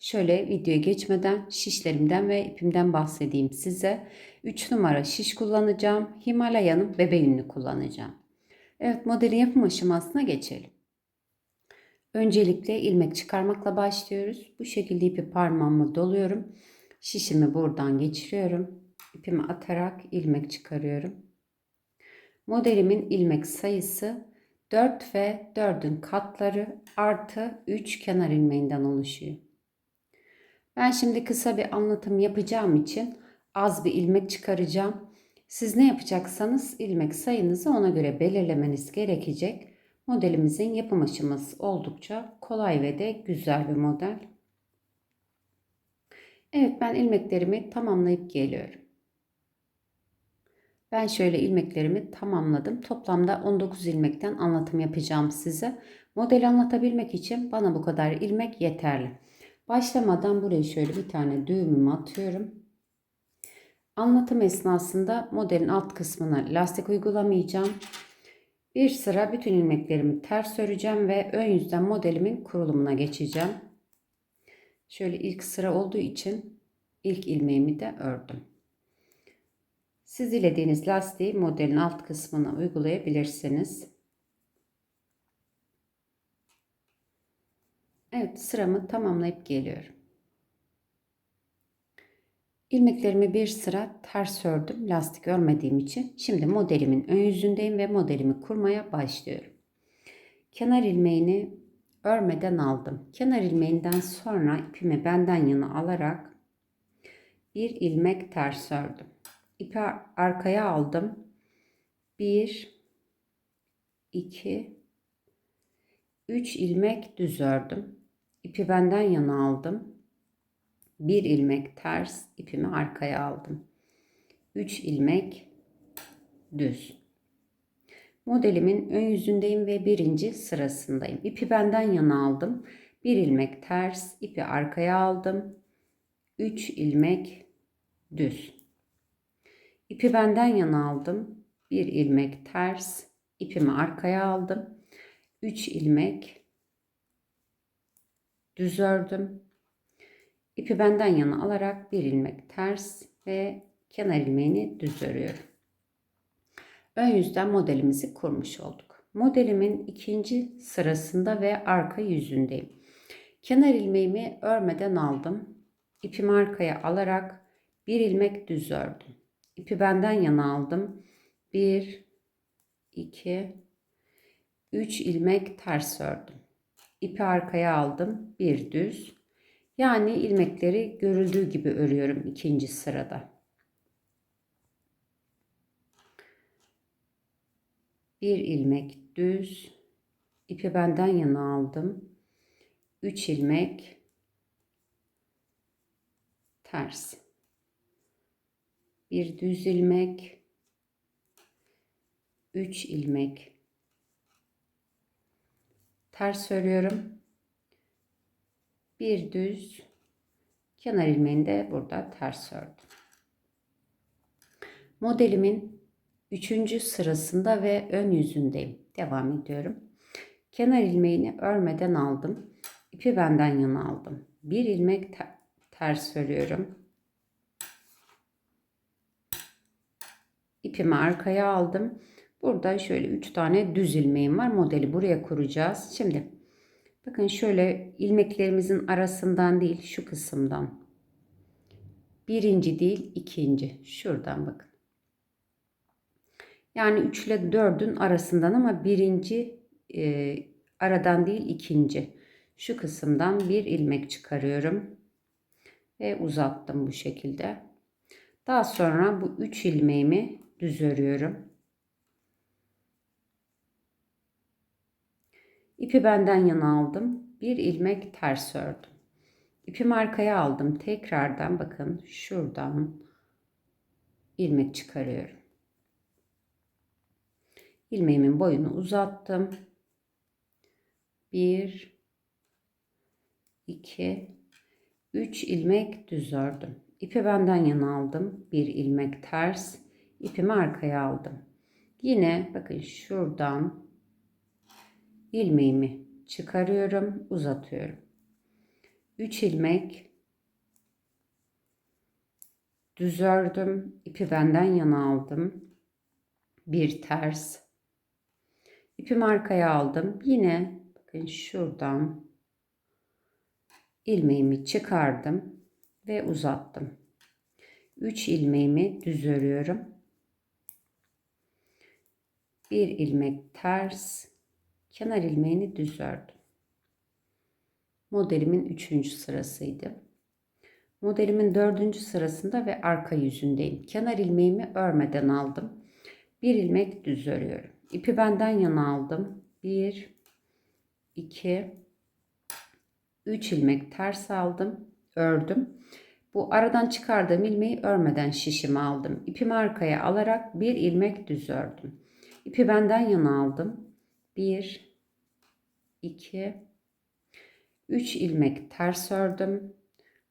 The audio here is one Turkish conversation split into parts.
Şöyle videoya geçmeden şişlerimden ve ipimden bahsedeyim size. 3 numara şiş kullanacağım. Himalaya'nın bebe yününü kullanacağım. Evet modelin yapım aşamasına geçelim. Öncelikle ilmek çıkarmakla başlıyoruz. Bu şekilde ipi parmağımı doluyorum. Şişimi buradan geçiriyorum. İpimi atarak ilmek çıkarıyorum. Modelimin ilmek sayısı 4 ve 4'ün katları artı 3 kenar ilmeğinden oluşuyor. Ben şimdi kısa bir anlatım yapacağım için az bir ilmek çıkaracağım. Siz ne yapacaksanız ilmek sayınızı ona göre belirlemeniz gerekecek. Modelimizin yapım aşaması oldukça kolay ve de güzel bir model. Evet ben ilmeklerimi tamamlayıp geliyorum. Ben şöyle ilmeklerimi tamamladım. Toplamda 19 ilmekten anlatım yapacağım size. Modeli anlatabilmek için bana bu kadar ilmek yeterli. Başlamadan buraya şöyle bir tane düğümümü atıyorum. Anlatım esnasında modelin alt kısmına lastik uygulamayacağım. Bir sıra bütün ilmeklerimi ters öreceğim ve ön yüzden modelimin kurulumuna geçeceğim. Şöyle ilk sıra olduğu için ilk ilmeğimi de ördüm. Siz dilediğiniz lastiği modelin alt kısmına uygulayabilirsiniz. Evet sıramı tamamlayıp geliyorum. İlmeklerimi bir sıra ters ördüm lastik örmediğim için. Şimdi modelimin ön yüzündeyim ve modelimi kurmaya başlıyorum. Kenar ilmeğini örmeden aldım. Kenar ilmeğinden sonra ipimi benden yana alarak bir ilmek ters ördüm. İpi arkaya aldım. 1 2 3 ilmek düz ördüm. İpi benden yana aldım. Bir ilmek ters ipimi arkaya aldım. 3 ilmek düz. Modelimin ön yüzündeyim ve birinci sırasındayım. İpi benden yana aldım. Bir ilmek ters ipi arkaya aldım. 3 ilmek düz. İpi benden yana aldım. Bir ilmek ters ipimi arkaya aldım. 3 ilmek düz ördüm. İpi benden yana alarak bir ilmek ters ve kenar ilmeğini düz örüyorum. Ön yüzden modelimizi kurmuş olduk. Modelimin ikinci sırasında ve arka yüzündeyim. Kenar ilmeğimi örmeden aldım. İpimi arkaya alarak bir ilmek düz ördüm. İpi benden yana aldım. 1 2 3 ilmek ters ördüm ipi arkaya aldım. Bir düz. Yani ilmekleri görüldüğü gibi örüyorum ikinci sırada. Bir ilmek düz. ipi benden yana aldım. 3 ilmek ters. Bir düz ilmek 3 ilmek ters örüyorum. Bir düz kenar ilmeğini de burada ters ördüm. Modelimin üçüncü sırasında ve ön yüzündeyim. Devam ediyorum. Kenar ilmeğini örmeden aldım. İpi benden yana aldım. Bir ilmek ters örüyorum. İpimi arkaya aldım. Burada şöyle 3 tane düz ilmeğim var. Modeli buraya kuracağız. Şimdi bakın şöyle ilmeklerimizin arasından değil şu kısımdan. Birinci değil ikinci. Şuradan bakın. Yani 3 ile 4'ün arasından ama birinci e, aradan değil ikinci. Şu kısımdan bir ilmek çıkarıyorum. Ve uzattım bu şekilde. Daha sonra bu 3 ilmeğimi düz örüyorum. İpi benden yana aldım. Bir ilmek ters ördüm. İpimi arkaya aldım. Tekrardan bakın şuradan ilmek çıkarıyorum. İlmeğimin boyunu uzattım. 1 2 3 ilmek düz ördüm. İpi benden yana aldım. Bir ilmek ters. İpimi arkaya aldım. Yine bakın şuradan ilmeğimi çıkarıyorum, uzatıyorum. 3 ilmek düz ördüm. İpi benden yana aldım. Bir ters. İpimi arkaya aldım. Yine bakın şuradan ilmeğimi çıkardım ve uzattım. 3 ilmeğimi düz örüyorum. Bir ilmek ters, kenar ilmeğini düz ördüm. Modelimin 3. sırasıydı. Modelimin 4. sırasında ve arka yüzündeyim. Kenar ilmeğimi örmeden aldım. Bir ilmek düz örüyorum. İpi benden yana aldım. 1 2 3 ilmek ters aldım, ördüm. Bu aradan çıkardığım ilmeği örmeden şişimi aldım. İpimi arkaya alarak bir ilmek düz ördüm. İpi benden yana aldım. 1 2 3 ilmek ters ördüm.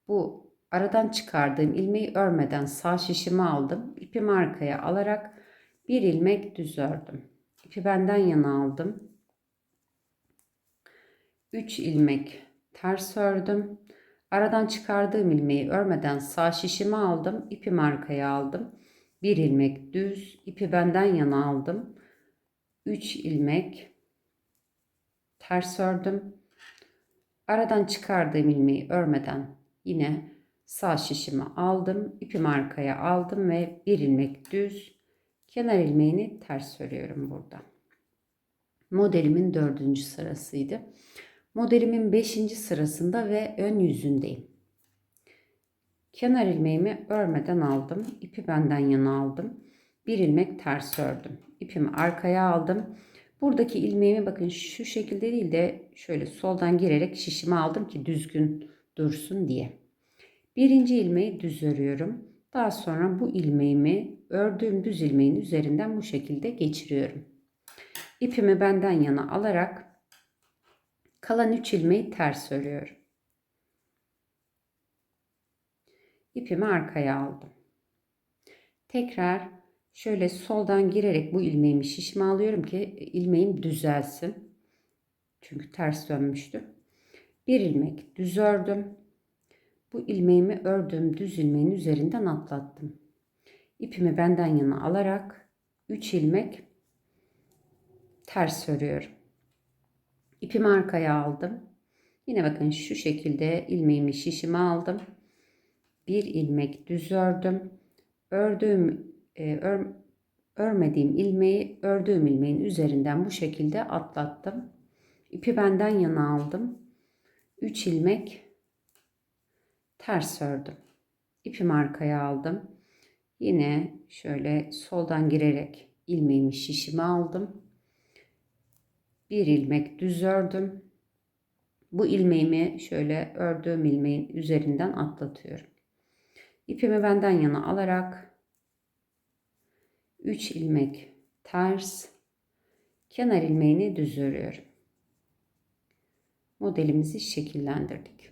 Bu aradan çıkardığım ilmeği örmeden sağ şişimi aldım. İpimi arkaya alarak bir ilmek düz ördüm. İpi benden yana aldım. 3 ilmek ters ördüm. Aradan çıkardığım ilmeği örmeden sağ şişimi aldım. İpimi arkaya aldım. Bir ilmek düz. ipi benden yana aldım. 3 ilmek ters ördüm. Aradan çıkardığım ilmeği örmeden yine sağ şişimi aldım. ipimi arkaya aldım ve bir ilmek düz. Kenar ilmeğini ters örüyorum burada. Modelimin dördüncü sırasıydı. Modelimin 5. sırasında ve ön yüzündeyim. Kenar ilmeğimi örmeden aldım. İpi benden yana aldım. Bir ilmek ters ördüm. İpimi arkaya aldım. Buradaki ilmeğimi bakın şu şekilde değil de şöyle soldan girerek şişimi aldım ki düzgün dursun diye. Birinci ilmeği düz örüyorum. Daha sonra bu ilmeğimi ördüğüm düz ilmeğin üzerinden bu şekilde geçiriyorum. İpimi benden yana alarak Kalan 3 ilmeği ters örüyorum. İpimi arkaya aldım. Tekrar şöyle soldan girerek bu ilmeğimi şişme alıyorum ki ilmeğim düzelsin. Çünkü ters dönmüştü. Bir ilmek düz ördüm. Bu ilmeğimi ördüğüm düz ilmeğin üzerinden atlattım. İpimi benden yana alarak 3 ilmek ters örüyorum. İpimi arkaya aldım. Yine bakın şu şekilde ilmeğimi şişime aldım. Bir ilmek düz ördüm. Ördüğüm e, ör, örmediğim ilmeği ördüğüm ilmeğin üzerinden bu şekilde atlattım. İpi benden yana aldım. 3 ilmek ters ördüm. İpimi arkaya aldım. Yine şöyle soldan girerek ilmeğimi şişime aldım bir ilmek düz ördüm. Bu ilmeğimi şöyle ördüğüm ilmeğin üzerinden atlatıyorum. İpimi benden yana alarak 3 ilmek ters kenar ilmeğini düz örüyorum. Modelimizi şekillendirdik.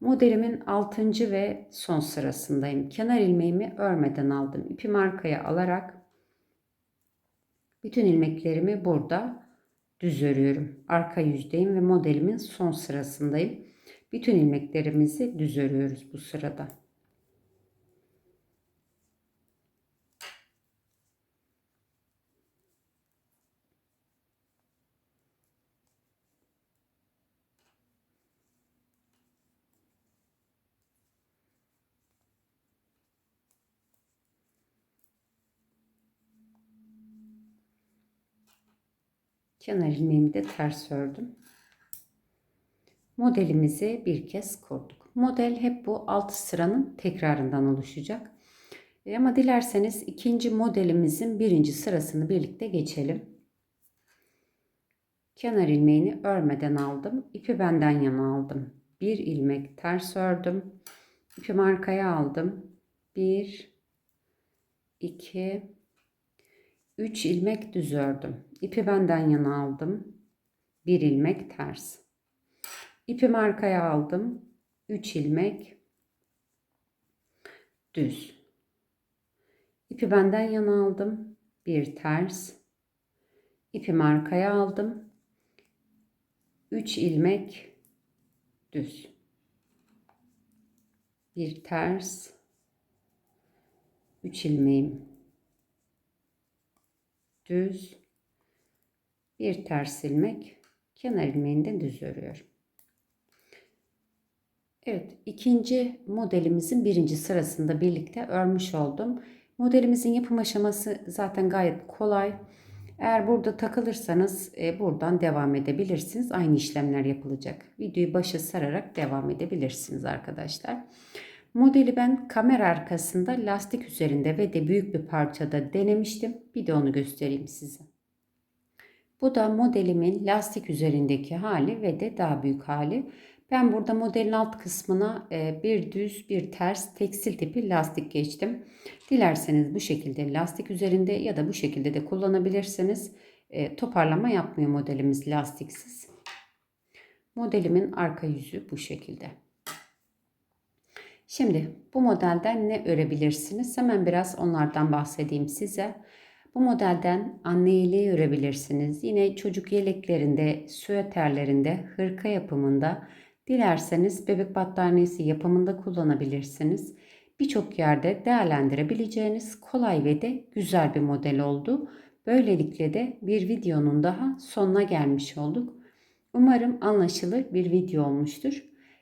Modelimin 6. ve son sırasındayım. Kenar ilmeğimi örmeden aldım. İpimi arkaya alarak bütün ilmeklerimi burada düz örüyorum. Arka yüzdeyim ve modelimin son sırasındayım. Bütün ilmeklerimizi düz örüyoruz bu sırada. Kenar ilmeğimi de ters ördüm. Modelimizi bir kez kurduk. Model hep bu alt sıranın tekrarından oluşacak. E, ama dilerseniz ikinci modelimizin birinci sırasını birlikte geçelim. Kenar ilmeğini örmeden aldım. İpi benden yana aldım. Bir ilmek ters ördüm. İpimi arkaya aldım. Bir, 2 3 ilmek düz ördüm. İpi benden yana aldım. 1 ilmek ters. İpimi arkaya aldım. 3 ilmek düz. İpi benden yana aldım. Bir ters. İpimi arkaya aldım. 3 ilmek düz. Bir ters. 3 ilmeğim düz. Bir ters ilmek kenar ilmeğinde düz örüyorum. Evet, ikinci modelimizin birinci sırasında birlikte örmüş oldum. Modelimizin yapım aşaması zaten gayet kolay. Eğer burada takılırsanız e, buradan devam edebilirsiniz. Aynı işlemler yapılacak. Videoyu başa sararak devam edebilirsiniz arkadaşlar. Modeli ben kamera arkasında lastik üzerinde ve de büyük bir parçada denemiştim. Bir de onu göstereyim size. Bu da modelimin lastik üzerindeki hali ve de daha büyük hali. Ben burada modelin alt kısmına e, bir düz bir ters tekstil tipi lastik geçtim. Dilerseniz bu şekilde lastik üzerinde ya da bu şekilde de kullanabilirsiniz. E, toparlama yapmıyor modelimiz lastiksiz. Modelimin arka yüzü bu şekilde. Şimdi bu modelden ne örebilirsiniz? Hemen biraz onlardan bahsedeyim size. Bu modelden anne yeleği örebilirsiniz. Yine çocuk yeleklerinde, süeterlerinde, hırka yapımında, dilerseniz bebek battaniyesi yapımında kullanabilirsiniz. Birçok yerde değerlendirebileceğiniz kolay ve de güzel bir model oldu. Böylelikle de bir videonun daha sonuna gelmiş olduk. Umarım anlaşılır bir video olmuştur.